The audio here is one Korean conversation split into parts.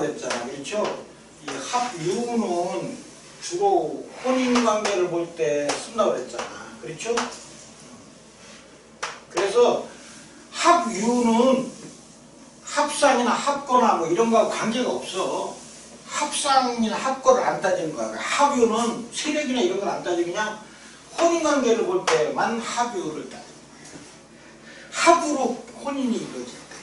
그랬잖아. 그렇죠? 이 합유는 주로 혼인 관계를 볼 때 쓴다고 그랬잖아. 그렇죠? 그래서 합유는 합상이나 합거나 뭐 이런 거하고 관계가 없어. 합상이나 합거를 안 따지는 거야. 그러니까 합유는 세력이나 이런 걸 안 따지고 그냥 혼인 관계를 볼 때만 합유를 따지는 거야. 합으로 혼인이 이루어질 때.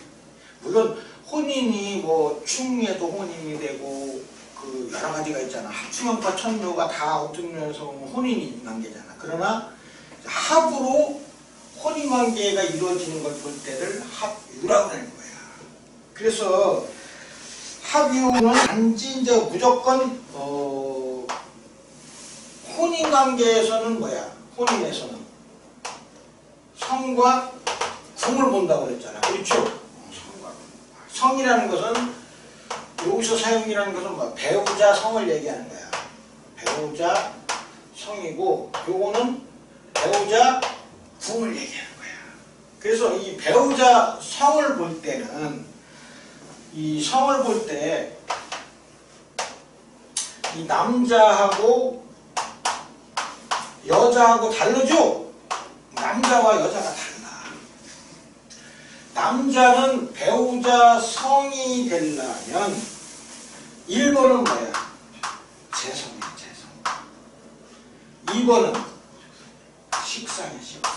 물론 혼인이 뭐 충에도 혼인이 되고 그 여러 가지가 있잖아. 합충형과 천묘가 다 어떤 면에서 혼인이 관계잖아. 그러나 합으로 혼인 관계가 이루어지는 걸 볼 때를 합유라고 하는 거야. 그래서 합유는 단지 이제 무조건 어 혼인 관계에서는 뭐야? 혼인에서는 성과 궁을 본다고 그랬잖아. 그렇죠? 성이라는 것은 여기서 사용이라는 것은 뭐 배우자 성을 얘기하는 거야. 배우자 성이고 요거는 배우자 궁을 얘기하는 거야. 그래서 이 배우자 성을 볼 때는 이 성을 볼 때 이 남자하고 여자하고 다르죠? 남자와 여자가 달라. 남자는 배우자 성이 되려면 1번은 뭐야? 재성이야, 재성. 2번은 식상이야, 식상.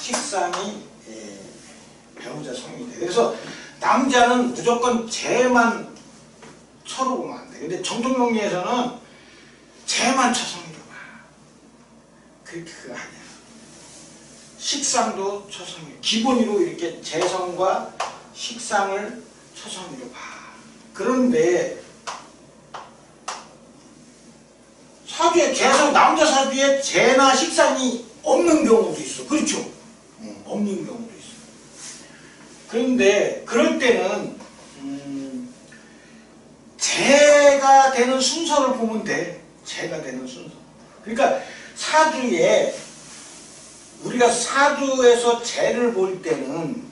식상이 예, 배우자 성이 돼. 그래서 남자는 무조건 재만 쳐로 보면 안 돼. 근데 정통명리에서는 재만 처성이로 봐. 그, 그거 아니야. 식상도 처성이 기본으로 이렇게 재성과 식상을 처성이로 봐. 그런데 사주에 재성 남자 사주에 재나 식상이 없는 경우도 있어. 그렇죠? 어, 없는 경우도 있어. 그런데 그럴 때는 음, 재가 되는 순서를 보면 돼. 재가 되는 순서. 그러니까 사주에 우리가 사주에서 재를 볼 때는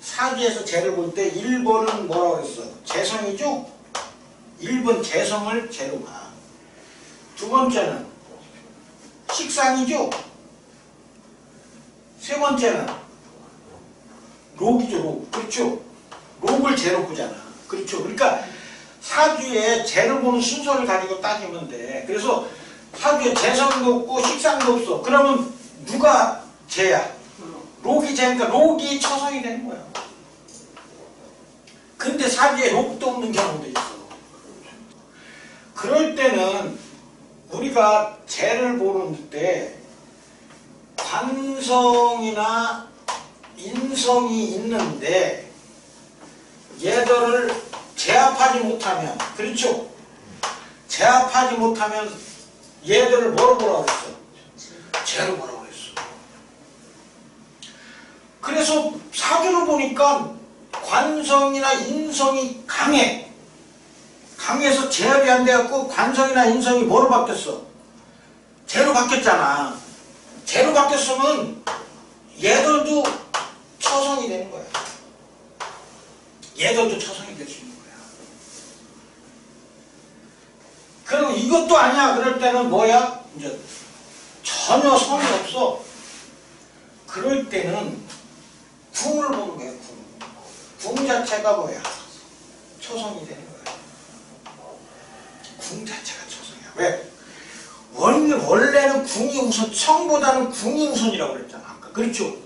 사주에서 재를 볼 때 1번은 뭐라고 그랬어? 재성이죠? 1번 재성을 재로 봐. 두 번째는 식상이죠? 세 번째는 록이죠, 록. 그렇죠? 록을 재로 보잖아. 그렇죠? 그러니까 사주에 재를 보는 순서를 가지고 따지면 돼. 그래서 사주에 재성도 없고 식상도 없어. 그러면 누가 재야? 록이 재니까 록이 처성이 되는 거야. 근데 사주에 록도 없는 경우도 있어. 그럴 때는 우리가 재를 보는 때 관성이나 인성이 있는데 얘들을 제압하지 못하면 그렇죠? 제압하지 못하면 얘들을 뭐로 보라고 했어? 죄로 보라고. 그래서 사주를 보니까 관성이나 인성이 강해. 강해서 제압이 안 돼갖고 관성이나 인성이 뭐로 바뀌었어? 죄로 바뀌었잖아. 죄로 바뀌었으면 얘들도 처성이 되는 거야. 얘들도 처성이 될 수 있는 거야. 그리고 이것도 아니야. 그럴 때는 뭐야? 이제 전혀 성이 없어. 그럴 때는 궁을 보는 거야. 궁. 궁 자체가 뭐야? 초성이 되는 거야. 궁 자체가 초성이야. 왜? 원, 원래는 궁이 우선, 성보다는 궁이 우선이라고 그랬잖아. 아까. 그렇죠?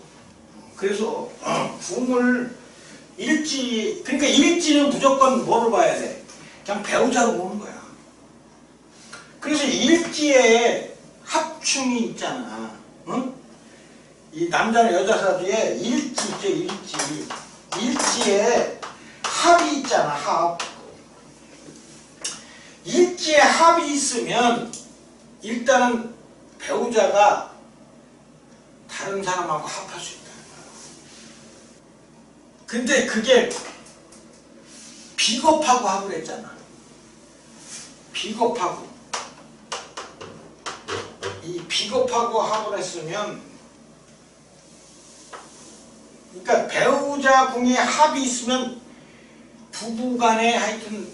그래서, 어, 궁을 일지, 그러니까 일지는 무조건 뭐로 봐야 돼? 그냥 배우자로 보는 거야. 그래서 일지에 합충이 있잖아. 응? 이 남자는 여자 사주에 일지 있죠, 일지. 일지에 합이 있잖아, 합. 일지에 합이 있으면 일단은 배우자가 다른 사람하고 합할 수 거야. 근데 그게 비겁하고 합을 했잖아. 비겁하고. 이 비겁하고 합을 했으면 그러니까 배우자 궁에 합이 있으면 부부 간에 하여튼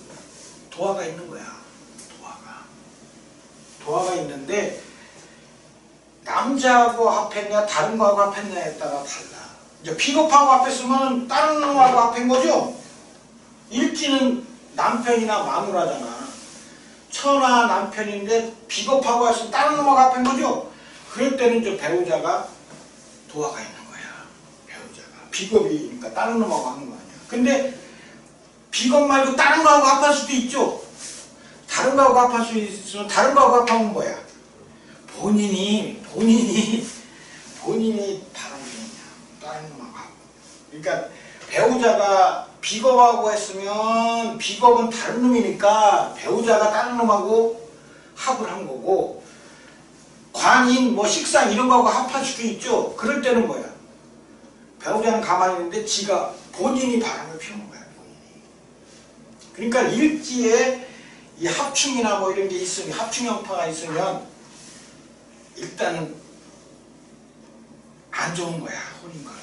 도화가 있는 거야. 도화가. 도화가 있는데 남자하고 합했냐 다른 거하고 합했냐에 따라 달라. 이제 비겁하고 합했으면 다른 놈하고 합한 거죠. 일지는 남편이나 마누라잖아. 처나 남편인데 비겁하고 했으면 다른 놈하고 합한 거죠. 그럴 때는 저 배우자가 도화가 있는 거야. 비겁이니까 다른 놈하고 하는 거 아니야. 근데 비겁 말고 다른 거하고 합할 수도 있죠. 다른 거하고 합할 수 있으면 다른 거하고 합하면 뭐야? 본인이 본인이 본인이 바람이냐 다른 놈하고 하고. 그러니까 배우자가 비겁하고 했으면 비겁은 다른 놈이니까 배우자가 다른 놈하고 합을 한 거고 관인 뭐 식상 이런 거하고 합할 수도 있죠. 그럴 때는 뭐야? 배우자는 가만히 있는데 지가 본인이 바람을 피우는 거야. 본인이. 그러니까 일지에 이 합충이나 뭐 이런 게 있으면 합충 형파가 있으면 일단은 안 좋은 거야 혼인 관계가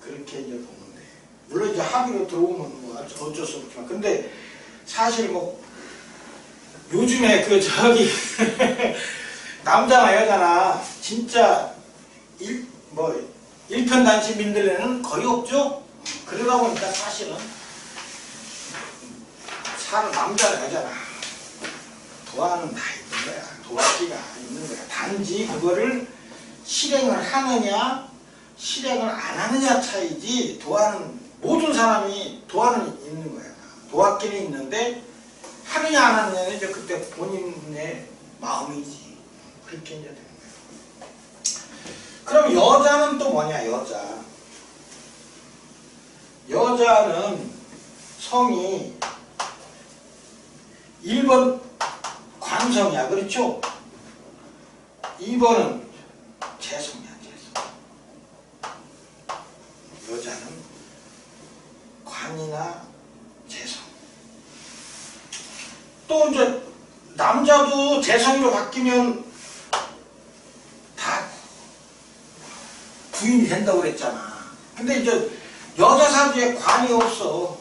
그렇게 이제 돼. 물론 이제 합의로 들어오면 뭐 어쩔 수 없지만 근데 사실 뭐 요즘에 그 저기 남자나 여자나 진짜 일 뭐 일편단심 민들레는 거의 없죠. 그러다 보니까 사실은 사람 남자나 여자나 도화는 다 있는 거야. 도화기가 있는 거야. 단지 그거를 실행을 하느냐 실행을 안 하느냐 차이지 도화는 모든 사람이 도화는 있는 거야. 도화기는 있는데 하느냐 안 하느냐는 이제 그때 본인의 마음이지. 그렇게 이제. 그럼 여자는 또 뭐냐 여자. 여자는 성이 1번 관성이야. 그렇죠? 2번은 재성이야. 재성. 여자는 관이나 재성. 또 이제 남자도 재성으로 바뀌면 다 부인이 된다고 그랬잖아. 근데 이제 여자 사주에 관이 없어.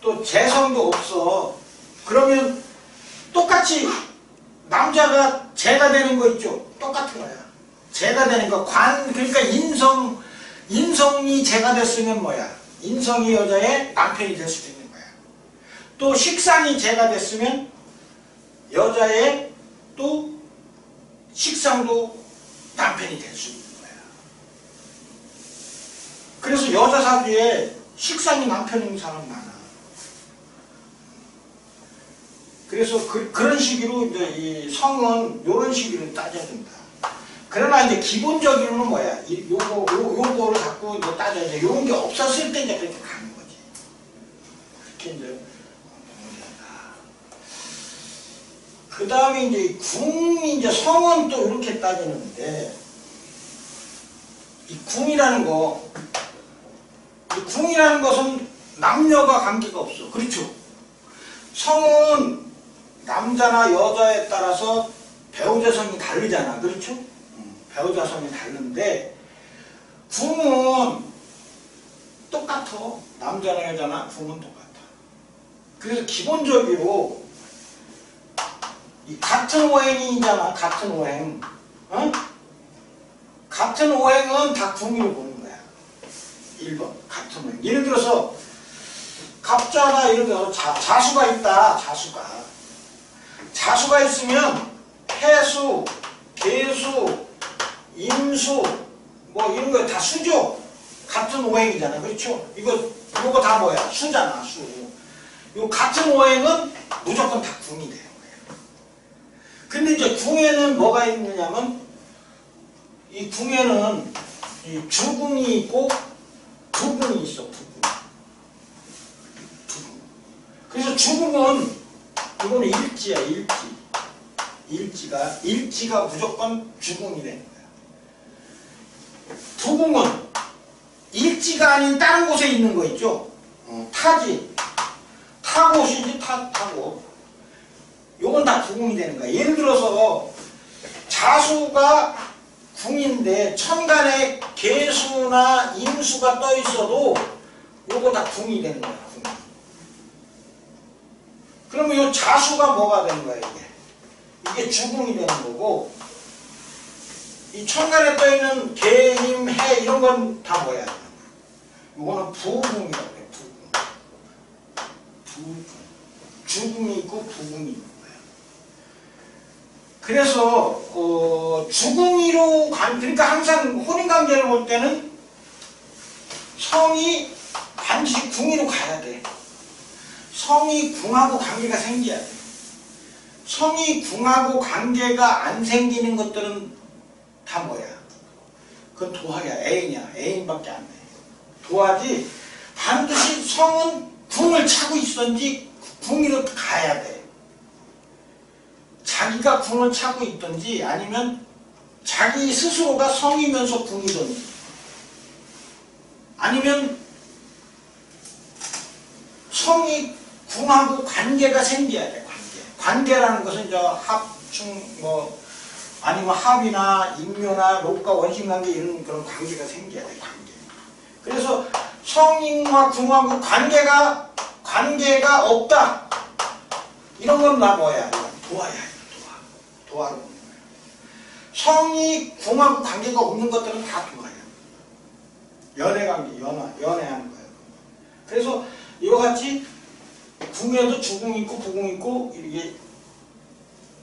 또 재성도 없어. 그러면 똑같이 남자가 재가 되는 거 있죠? 똑같은 거야. 재가 되는 거. 관, 그러니까 인성, 인성이 재가 됐으면 뭐야? 인성이 여자의 남편이 될 수도 있는 거야. 또 식상이 재가 됐으면 여자의 또 식상도 남편이 될 수 있는 거야. 그래서 여자 사주에 식상이 남편인 사람 많아. 그래서 그, 런 식으로 이제 이 성은 이런 식으로 따져야 된다. 그러나 이제 기본적으로는 뭐야? 이, 요거, 요, 요거를 갖고 이제 따져야 돼. 요런 게 없었을 때 이제 그렇게 가는 거지. 그렇게 이제. 그 다음에 이제 궁이 이제 성은 또 이렇게 따지는데, 이 궁이라는 거, 이 궁이라는 것은 남녀가 관계가 없어. 그렇죠? 성은 남자나 여자에 따라서 배우자 성이 다르잖아. 그렇죠? 음, 배우자 성이 다른데 궁은 똑같아. 남자나 여자나 궁은 똑같아. 그래서 기본적으로 이 같은 오행이잖아. 같은 오행. 어? 같은 오행은 다 궁으로 보는. 1번 같은 오행. 예를 들어서 갑자나 예를 들어서 자, 자수가 있다. 자수가. 자수가 있으면 해수, 개수, 임수 뭐 이런 거 다 수죠. 같은 오행이잖아. 그렇죠? 이거 이거 다 뭐야? 수잖아. 수. 요 같은 오행은 무조건 다 궁이 거예요. 근데 이제 궁에는 뭐가 있느냐면 이 궁에는 이 주궁이 있고 부궁이 있어. 부궁. 부궁. 주궁은 이거는 일지야, 일지. 일지가, 일지가 무조건 주궁이 되는 거야. 부궁은 일지가 아닌 다른 곳에 있는 거 있죠? 어, 타지. 타곳이지, 타, 타고. 요건 다 부궁이 되는 거야. 예를 들어서 자수가 궁인데 천간에 개수나 임수가 떠 있어도 요거 다 궁이 되는 거야, 궁. 그러면 요 자수가 뭐가 되는 거야, 이게? 이게 주궁이 되는 거고, 이 천간에 떠 있는 개, 힘, 해, 이런 건 다 뭐야? 요거는 부궁이라고 그래, 부궁. 부궁. 주궁이 있고 부궁이 있는 거야. 그래서, 어, 주궁이로 관, 그러니까 항상 혼인 관계를 볼 때는 성이 반드시 궁으로 가야 돼. 성이 궁하고 관계가 생겨야 돼. 성이 궁하고 관계가 안 생기는 것들은 다 뭐야? 그건 도화야, 애인이야. 애인밖에 안 돼. 도화지 반드시 성은 궁을 차고 있었는지 궁으로 가야 돼. 자기가 궁을 차고 있든지 아니면 자기 스스로가 성이면서 궁이든지 아니면 성이 궁하고 관계가 생겨야 돼 관계. 관계라는 것은 저 합충 뭐 아니면 합이나 인묘나 록과 원심관계 이런 그런 관계가 생겨야 돼 관계. 그래서 성인과 궁하고 관계가 관계가 없다. 이런 건 나 뭐야 도화야 이거 도화 도화로. 보는 거야 성이 궁하고 관계가 없는 것들은 다 도화야 연애관계, 연화, 연애하는 거예요. 그래서 이와 같이 궁에도 주궁 있고 부궁 있고 이게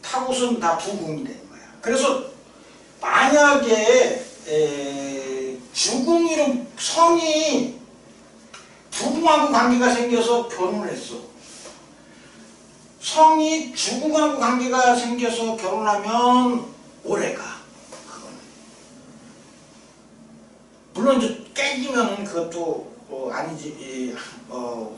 타고선 다 부궁이 되는 거야. 그래서 만약에 에, 주궁이로 성이 부궁하고 관계가 생겨서 결혼을 했어. 성이 주궁하고 관계가 생겨서 결혼하면 오래가. 물론 이제 깨지면 그것도 어, 아니지 이, 어,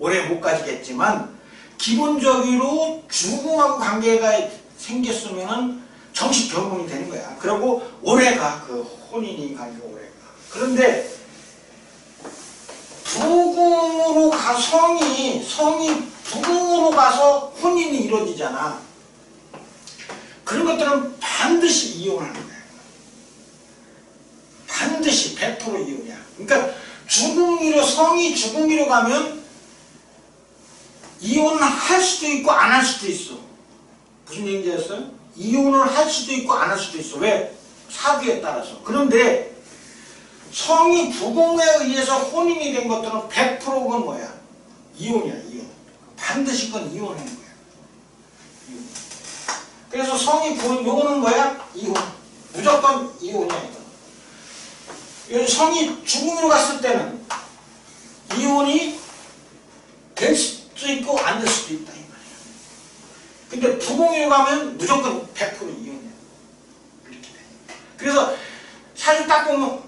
오래 못 가지겠지만 기본적으로 주궁하고 관계가 생겼으면은 정식 결혼이 되는 거야. 그리고 오래가 그 혼인이 관계가 오래가. 그런데 부궁으로 가 성이 성이 부궁으로 가서 혼인이 이루어지잖아. 그런 것들은 반드시 이혼하는 거야. 반드시 100% 이혼이야. 그러니까 주궁이로 성이 주궁이로 가면 이혼할 수도 있고 안 할 수도 있어. 무슨 얘기인지 알았어요? 이혼을 할 수도 있고 안 할 수도 있어. 왜? 사주에 따라서. 그런데 성이 부궁에 의해서 혼인이 된 것들은 100%건 뭐야? 이혼이야, 이혼. 반드시 그건 이혼하는 거야. 그래서 성이 부흥, 요거는 뭐야? 이혼. 무조건 이혼이야, 이거. 이 성이 죽음으로 갔을 때는 이혼이 될 수도 있고 안 될 수도 있다 이 말이야. 근데 부공으로 가면 무조건 100% 이혼이야. 이렇게 돼. 그래서 사진 딱 보면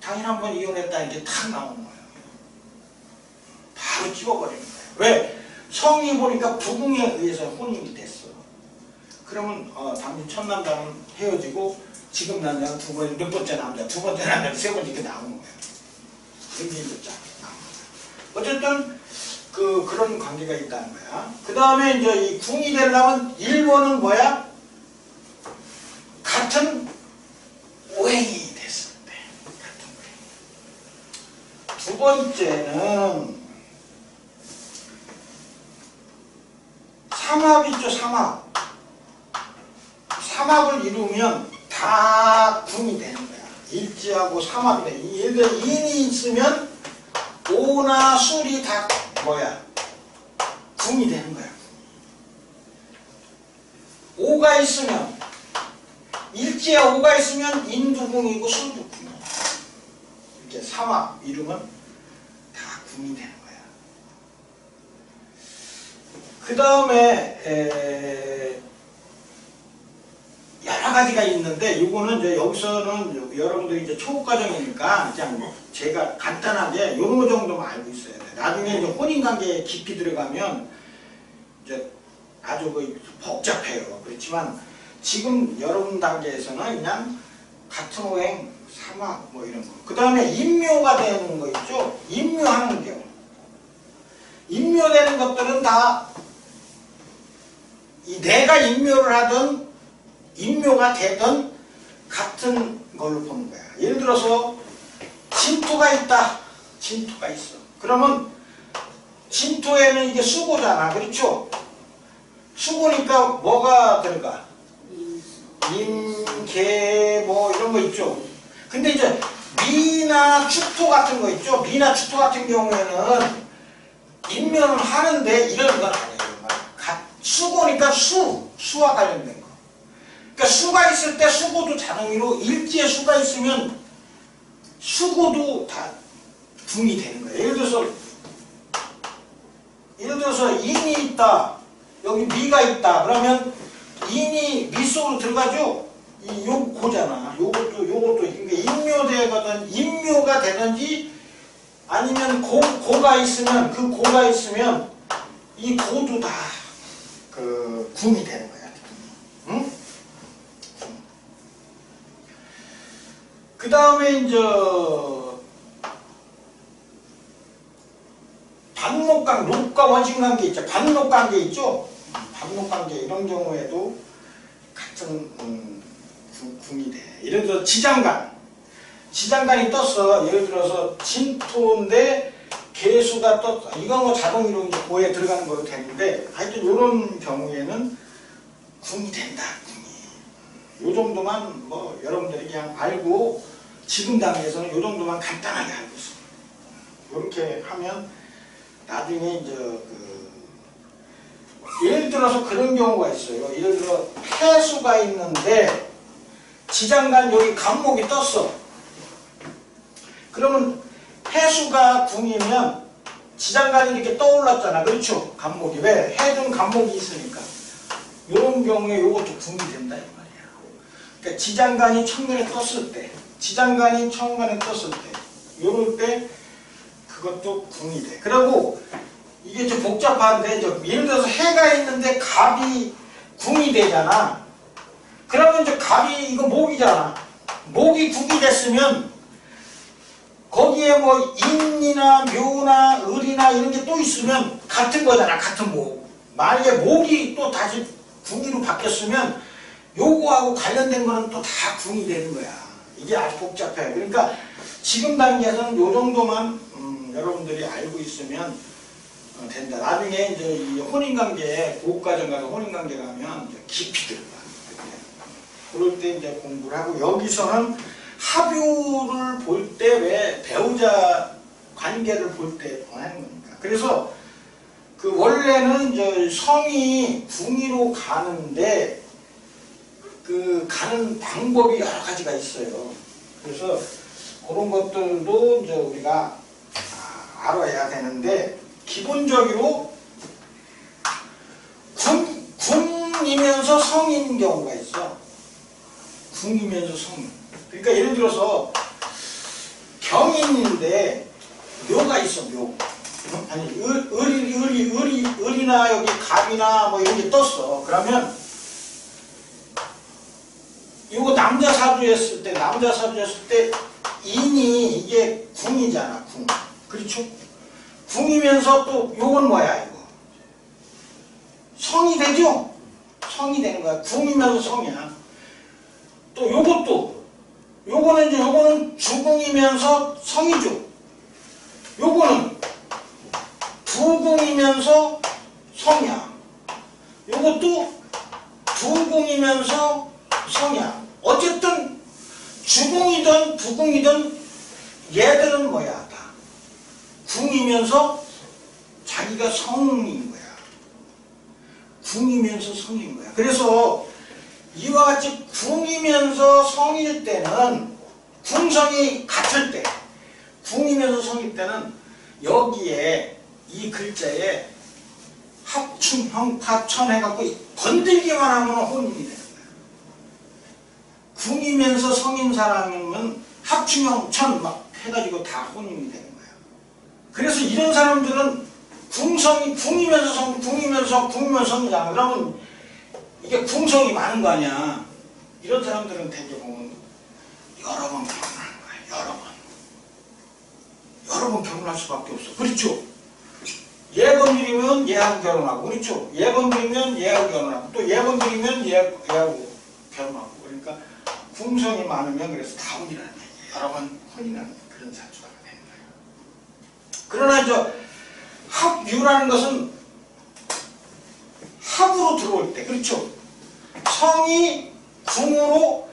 당신 한 번 이혼했다 이렇게 탁 나오는 거예요. 바로 찍어버리는 거예요. 왜? 성이 보니까 부궁에 의해서 혼인이 됐어. 그러면 어, 당신 첫 남자는 헤어지고 지금 남자는 두 번, 몇 번째 남자, 두 번째 남자, 세 번째 이렇게 나오는 거예요. 나오는 거예요. 어쨌든 그 그런 관계가 있다는 거야. 그 다음에 이제 이 궁이 되려면 1번은 뭐야? 같은 오행이 됐을 때. 같은 오행. 두 번째는 삼합 있죠, 삼합. 삼합을 이루면 다 궁이 되는 거야. 일지하고 삼합이 돼. 이 예를 들어 인이 있으면 오나 술이 다 뭐야? 궁이 되는 거야. 오가 있으면 일지에 오가 있으면 인도 궁이고 술도 궁이야. 이렇게 삼합 이루면 다 궁이 되는 거야. 그 다음에 가지가 있는데 이거는 이제 여기서는 여러분들 이제 초급 과정이니까 그냥 제가 간단하게 요거 정도만 알고 있어야 돼. 나중에 이제 혼인 관계에 깊이 들어가면 이제 아주 그 복잡해요. 그렇지만 지금 여러분 단계에서는 그냥 같은 오행, 삼합 뭐 이런 거. 그 다음에 인묘가 되는 거 있죠. 인묘하는 경우. 인묘되는 것들은 다 이 내가 인묘를 하든 인묘가 되든 같은 걸로 보는 거야. 예를 들어서 진토가 있다. 진토가 있어. 그러면 진토에는 이게 수고잖아. 그렇죠? 수고니까 뭐가 들어가? 임, 개, 뭐 이런 거 있죠. 근데 이제 미나 축토 같은 거 있죠. 미나 축토 같은 경우에는 인면은 하는데 이런 건 아니에요. 가- 수고니까 수, 수와 관련된 거. 그러니까 수가 있을 때 수고도 자동으로 일지에 수가 있으면 수고도 다 붕이 되는 거예요. 예를 들어서 예를 들어서 인이 있다. 여기 미가 있다. 그러면 인이 미 속으로 들어가죠. 이 요 고잖아. 요것도 요것도 그러니까 인묘되거든 인묘가 되든지 아니면 고 고가 있으면 그 고가 있으면 이 고도 다 그 궁이 되는 거야. 응? 그 다음에 이제 반목관, 록과 원심관계 있죠. 반목관계 있죠. 반목관계 이런 경우에도 같은 음, 구- 궁이 돼. 예를 들어 지장간, 지장간이 떴어. 예를 들어서 진토인데 개수가 떴어. 이건 뭐 자동으로 이제 고에 들어가는 거로 되는데 하여튼 이런 경우에는 궁이 된다. 궁이. 요 정도만 뭐 여러분들이 그냥 알고 지금 단계에서는 요 정도만 간단하게 알고 있습니다. 이렇게 하면 나중에 이제 그 예를 들어서 그런 경우가 있어요. 예를 들어 폐수가 있는데 지장간 여기 간목이 떴어. 그러면 폐수가 궁이면 지장간이 이렇게 떠올랐잖아. 그렇죠? 간목이. 왜? 해둔 간목이 있으니까. 이런 경우에 이것도 궁이 된다 이 말이야. 그러니까 지장간이 천간에 떴을 때, 지장간이 천간에 떴을 때, 이럴 때 그것도 궁이 돼. 그리고 이게 좀 복잡한데, 저 예를 들어서 해가 있는데 갑이 궁이 되잖아. 그러면 저 갑이 이거 목이잖아. 목이 궁이 됐으면 거기에 뭐 인이나 묘나 을이나 이런 게 또 있으면 같은 거잖아. 같은 목. 만약에 목이 또 다시 궁기로 바뀌었으면 요거하고 관련된 거는 또 다 궁이 되는 거야. 이게 아주 복잡해. 그러니까 지금 단계에서는 요 정도만 음, 여러분들이 알고 있으면 어, 된다. 나중에 이제 이 혼인관계, 고급과정 가서 혼인관계 가면 깊이 들어가. 그럴 때 이제 공부를 하고 여기서는 합유를 볼 때 왜 배우자 관계를 볼 때 하는 거니까. 그래서 그 원래는 이제 성이 궁위로 가는데 그 가는 방법이 여러 가지가 있어요. 그래서 그런 것들도 이제 우리가 아, 알아야 되는데 기본적으로 궁, 궁이면서 성인 경우가 있어. 궁이면서 성인. 그러니까 예를 들어서 경인인데 묘가 있어 묘. 아니 을, 을이 을이 을이 을이나 여기 갑이나 뭐 이런 게 떴어. 그러면 이거 남자 사주였을 때 남자 사주였을 때 인이 이게 궁이잖아 궁. 그렇죠? 궁이면서 또 요건 뭐야 이거? 성이 되죠? 성이 되는 거야. 궁이면서 성이야. 또 요것도 요거는 이제 요거는 주궁이면서 성이죠. 요거는 부궁이면서 성이야. 요것도 부궁이면서 성이야. 어쨌든 주궁이든 부궁이든 얘들은 뭐야 다 궁이면서 자기가 성인 거야. 궁이면서 성인 거야. 그래서 이와 같이 궁이면서 성일 때는 궁성이 같을 때 궁이면서 성일 때는 여기에 이 글자에 합충, 형파 천 해갖고 건들기만 하면 혼인이 되는 궁이면서 성인 사람이면 합충형 천 막 해가지고 다 혼인이 되는 거야. 그래서 이런 사람들은 궁성이 궁이면서 성, 궁이면서 궁이면서 성이잖아. 그러면 이게 궁성이 많은 거 아니야. 이런 사람들은 되게 보면 여러 번 결혼하는 거야. 여러 번. 여러 번 결혼할 수밖에 없어. 그렇죠? 예번들이면 얘하고 결혼하고 그렇죠? 예번들이면 얘하고 결혼하고 또 예번들이면 얘, 얘하고 결혼하고 그러니까 궁성이 많으면 그래서 다운이라는 얘기 여러 번 혼인하는 그런 사주가 되는 거예요. 그러나 저 합유라는 것은 합으로 들어올 때 그렇죠? 성이 궁으로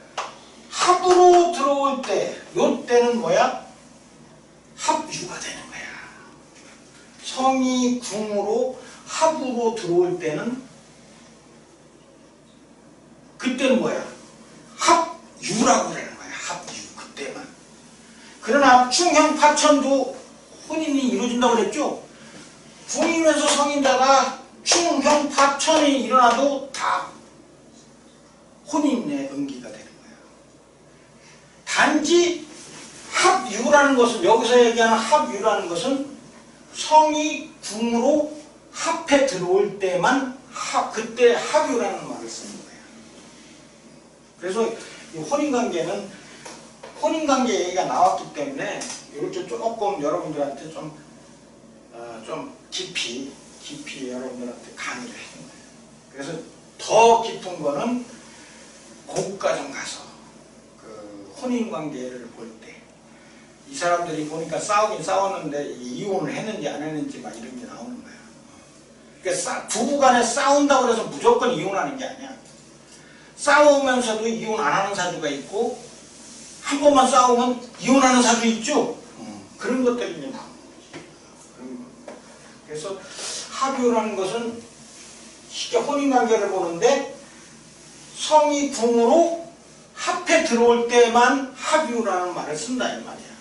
합으로 들어올 때 요때는 뭐야? 합유가 되는 거야. 성이 궁으로 합으로 들어올 때는 그때는 뭐야? 합유라고 그러는 거야. 합유 그때만. 그러나 충형 파천도 혼인이 이루어진다고 그랬죠? 궁이면서 성인다가 충형 파천이 일어나도 다 혼인의 응기가 되는 거야. 단지 합유라는 것은 여기서 얘기하는 합유라는 것은 성이 궁으로 합해 들어올 때만 합, 그때 합유라는 말을 쓰는 거예요. 그래서 이 혼인관계는 혼인관계 얘기가 나왔기 때문에 좀 조금 여러분들한테 좀, 어, 좀 깊이 깊이 여러분들한테 강의를 해준 거예요. 그래서 더 깊은 거는 고가정 가서 그 혼인관계를 볼 때 이 사람들이 보니까 싸우긴 싸웠는데 이혼을 했는지 안 했는지 막 이런 게 나오는 거야. 그러니까 싸- 부부간에 싸운다고 해서 무조건 이혼하는 게 아니야. 싸우면서도 이혼 안 하는 사주가 있고 한 번만 싸우면 이혼하는 사주 있죠. 그런 것들이 이제 나오는 거지. 그런 거. 그래서 합유라는 것은 쉽게 혼인관계를 보는데 성이 궁으로 합해 들어올 때만 합유라는 말을 쓴다 이 말이야.